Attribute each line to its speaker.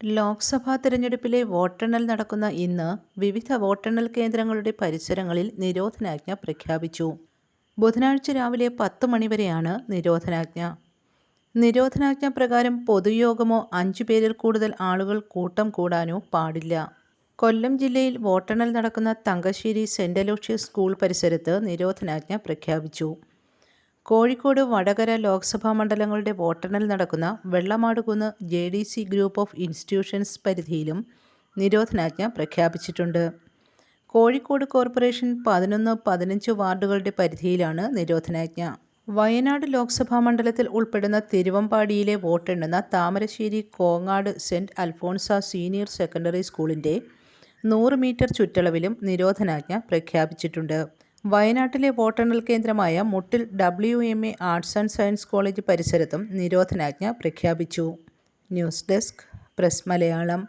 Speaker 1: ലോക്സഭാ തെരഞ്ഞെടുപ്പിലെ വോട്ടെണ്ണൽ നടക്കുന്ന ഇന്ന് വിവിധ വോട്ടെണ്ണൽ കേന്ദ്രങ്ങളുടെ പരിസരങ്ങളിൽ നിരോധനാജ്ഞ പ്രഖ്യാപിച്ചു. ബുധനാഴ്ച രാവിലെ പത്ത് മണിവരെയാണ് നിരോധനാജ്ഞ. നിരോധനാജ്ഞ പ്രകാരം പൊതുയോഗമോ അഞ്ചു പേരിൽ കൂടുതൽ ആളുകൾ കൂട്ടം കൂടാനോ പാടില്ല. കൊല്ലം ജില്ലയിൽ വോട്ടെണ്ണൽ നടക്കുന്ന തങ്കശ്ശേരി സെന്റ് അലോഷ്യസ് സ്കൂൾ പരിസരത്ത് നിരോധനാജ്ഞ പ്രഖ്യാപിച്ചു. കോഴിക്കോട് വടകര ലോക്സഭാ മണ്ഡലങ്ങളുടെ വോട്ടെണ്ണൽ നടക്കുന്ന Vellimadukunnu J D C group of institutions പരിധിയിലും നിരോധനാജ്ഞ പ്രഖ്യാപിച്ചിട്ടുണ്ട്. കോഴിക്കോട് കോർപ്പറേഷൻ പതിനൊന്ന് പതിനഞ്ച് വാർഡുകളുടെ പരിധിയിലാണ് നിരോധനാജ്ഞ. വയനാട് ലോക്സഭാ മണ്ഡലത്തിൽ ഉൾപ്പെടുന്ന തിരുവമ്പാടിയിലെ വോട്ടെണ്ണുന്ന Thamarassery Kongad saint Alphonsa senior secondary സ്കൂളിന്റെ നൂറ് മീറ്റർ ചുറ്റളവിലും നിരോധനാജ്ഞ പ്രഖ്യാപിച്ചിട്ടുണ്ട്. വയനാട്ടിലെ വോട്ടെണ്ണൽ കേന്ദ്രമായ Muttil W M A arts and science college പരിസരത്തും നിരോധനാജ്ഞ പ്രഖ്യാപിച്ചു. News desk press Malayalam.